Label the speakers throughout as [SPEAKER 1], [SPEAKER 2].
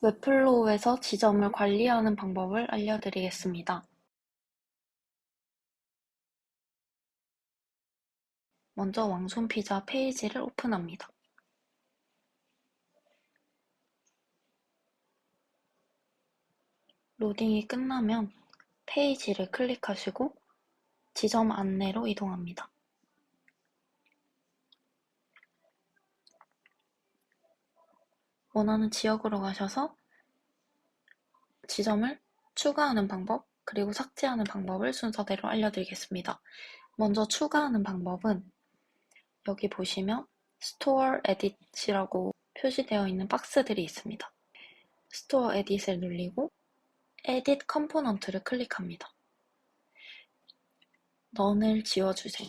[SPEAKER 1] 웹플로우에서 지점을 관리하는 방법을 알려드리겠습니다. 먼저 왕손피자 페이지를 오픈합니다. 로딩이 끝나면 페이지를 클릭하시고 지점 안내로 이동합니다. 원하는 지역으로 가셔서 지점을 추가하는 방법, 그리고 삭제하는 방법을 순서대로 알려드리겠습니다. 먼저 추가하는 방법은 여기 보시면 Store Edit이라고 표시되어 있는 박스들이 있습니다. Store Edit을 눌리고 Edit 컴포넌트를 클릭합니다. 넌을 지워주세요.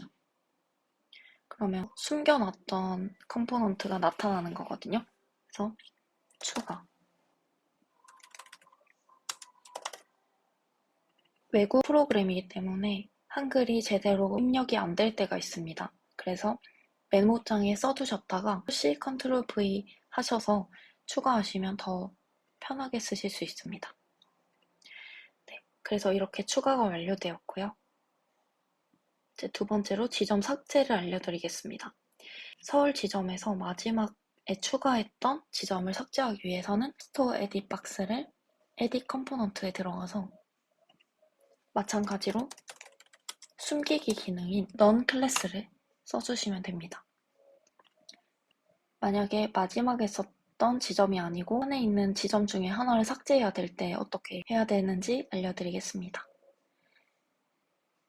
[SPEAKER 1] 그러면 숨겨놨던 컴포넌트가 나타나는 거거든요. 그래서 추가 외국 프로그램이기 때문에 한글이 제대로 입력이 안 될 때가 있습니다. 그래서 메모장에 써두셨다가 C 컨트롤 V 하셔서 추가하시면 더 편하게 쓰실 수 있습니다. 네, 그래서 이렇게 추가가 완료되었고요. 이제 두 번째로 지점 삭제를 알려드리겠습니다. 서울 지점에서 마지막에 추가했던 지점을 삭제하기 위해서는 스토어 에딧 박스를 에딧 컴포넌트에 들어가서 마찬가지로 숨기기 기능인 non 클래스를 써주시면 됩니다. 만약에 마지막에 썼던 지점이 아니고 안에 있는 지점 중에 하나를 삭제해야 될 때 어떻게 해야 되는지 알려드리겠습니다.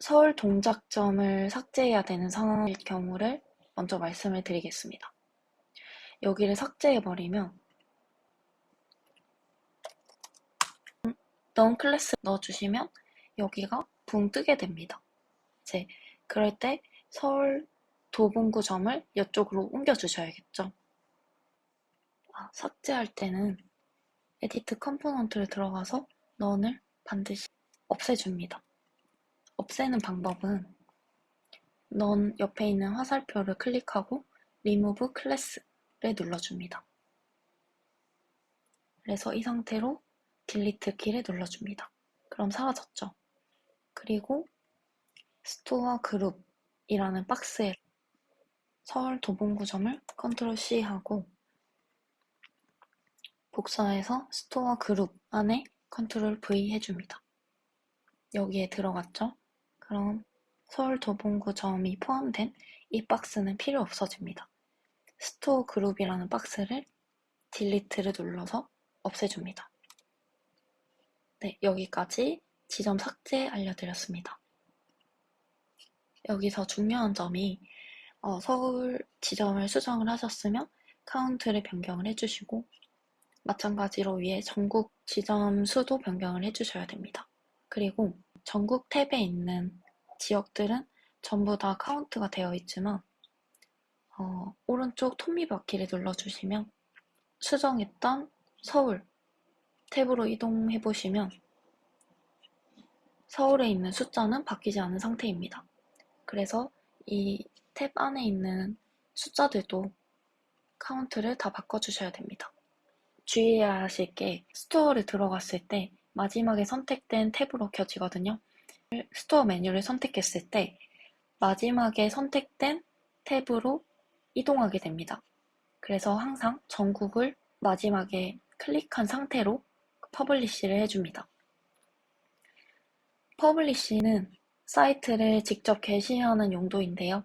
[SPEAKER 1] 서울 동작점을 삭제해야 되는 상황일 경우를 먼저 말씀을 드리겠습니다. 여기를 삭제해버리면 non 클래스 넣어주시면 여기가 붕 뜨게 됩니다. 이제 그럴 때 서울 도봉구점을 이쪽으로 옮겨주셔야겠죠. 아, 삭제할 때는 에디트 컴포넌트를 들어가서 넌을 반드시 없애줍니다. 없애는 방법은 넌 옆에 있는 화살표를 클릭하고 리무브 클래스 를 눌러줍니다. 그래서 이 상태로 딜리트 키를 눌러줍니다. 그럼 사라졌죠. 그리고 스토어 그룹이라는 박스에 서울 도봉구점을 컨트롤 C 하고 복사해서 스토어 그룹 안에 컨트롤 V 해줍니다. 여기에 들어갔죠? 그럼 서울 도봉구점이 포함된 이 박스는 필요 없어집니다. 스토어 그룹이라는 박스를 딜리트를 눌러서 없애줍니다. 네, 여기까지 지점 삭제 알려드렸습니다. 여기서 중요한 점이 어, 서울 지점을 수정을 하셨으면 카운트를 변경을 해주시고 마찬가지로 위에 전국 지점 수도 변경을 해주셔야 됩니다. 그리고 전국 탭에 있는 지역들은 전부 다 카운트가 되어 있지만 어, 오른쪽 톱니 바퀴를 눌러주시면 수정했던 서울 탭으로 이동해 보시면 서울에 있는 숫자는 바뀌지 않은 상태입니다. 그래서 이 탭 안에 있는 숫자들도 카운트를 다 바꿔주셔야 됩니다. 주의해야 하실 게 스토어를 들어갔을 때 마지막에 선택된 탭으로 켜지거든요. 스토어 메뉴를 선택했을 때 마지막에 선택된 탭으로 이동하게 됩니다. 그래서 항상 전국을 마지막에 클릭한 상태로 퍼블리시를 해줍니다. 퍼블리시는 사이트를 직접 게시하는 용도인데요.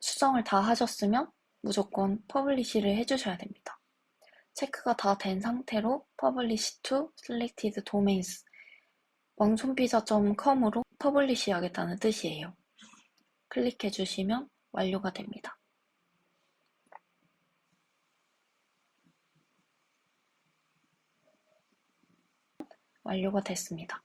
[SPEAKER 1] 수정을 다 하셨으면 무조건 퍼블리시를 해주셔야 됩니다. 체크가 다 된 상태로 publish to selected domains 왕손피자.com으로 퍼블리시 하겠다는 뜻이에요. 클릭해 주시면 완료가 됩니다. 완료가 됐습니다.